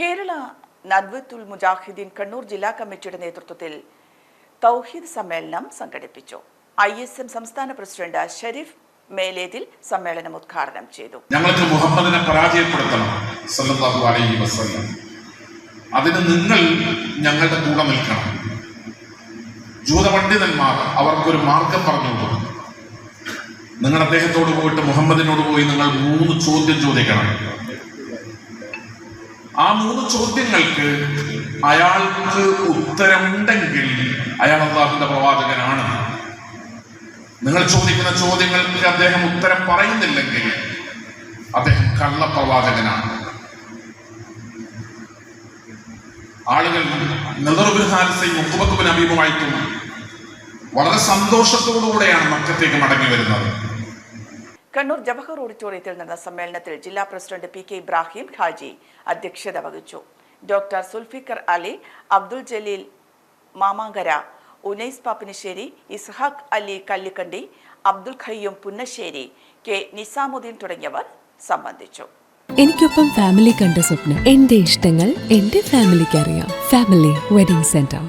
കേരള നദ്വത്തുൽ മുജാഹിദ്ദീൻ കണ്ണൂർ ജില്ലാ കമ്മിറ്റിയുടെ നേതൃത്വത്തിൽ തൗഹീദ് സമ്മേളനം സംഘടിപ്പിച്ചു. ഐ എസ് എം സംസ്ഥാന പ്രസിഡന്റ് ഷെരീഫ് മേലേതിൽ സമ്മേളനം ഉദ്ഘാടനം ചെയ്തു. ഞങ്ങൾക്ക് മുഹമ്മദിനെ പരാജയപ്പെടുത്തണം സല്ലല്ലാഹു അലൈഹി വസല്ലം. അതിന് നിങ്ങൾ ഞങ്ങളുടെ കൂടെ നിൽക്കണം. ജൂതപണ്ഡിതന്മാർ അവർക്കൊരു മാർഗം പറഞ്ഞു കൊടുക്കും നിങ്ങൾ അദ്ദേഹത്തോട് പോയിട്ട് മുഹമ്മദിനോട് പോയി നിങ്ങൾ മൂന്ന് ചോദ്യം ചോദിക്കണം. ആ മൂന്ന് ചോദ്യങ്ങൾക്ക് അയാൾക്ക് ഉത്തരമുണ്ടെങ്കിൽ അയാൾ അള്ളാഹുന്റെ പ്രവാചകനാണ്. നിങ്ങൾ ചോദിക്കുന്ന ചോദ്യങ്ങൾക്ക് അദ്ദേഹം ഉത്തരം പറയുന്നില്ലെങ്കിൽ അദ്ദേഹം കള്ളപ്രവാചകനാണ് ആളുകൾ നെതറുബിൻ ഹാരിസയും മുക്കുബത്തുബിൻ അബീബുമായിട്ടും വളരെ സന്തോഷത്തോടുകൂടെയാണ് മക്കത്തേക്ക് മടങ്ങി വരുന്നത്. കണ്ണൂർ ജവഹർ ഓഡിറ്റോറിയത്തിൽ നടന്ന സമ്മേളനത്തിൽ ജില്ലാ president P K Ibrahim Haji അധ്യക്ഷത വഹിച്ചു. ഡോക്ടർ സുൽഫിക്കർ അലി അബ്ദുൽ ജലീൽ മാമാങ്കര ഉനൈസ് പാപ്പിനിശ്ശേരി ഇസ്ഹാഖ് അലി കല്ലിക്കണ്ടി അബ്ദുൽ ഖയ്യൂം പുന്നശ്ശേരി കെ നിസാമുദ്ദീൻ തുടങ്ങിയവർ സംബന്ധിച്ചു. എനിക്കൊപ്പം ഫാമിലി കണ്ട സ്വപ്നം എന്റെ ഇഷ്ടങ്ങൾ എന്റെ ഫാമിലിക്ക് അറിയാം. Family wedding centre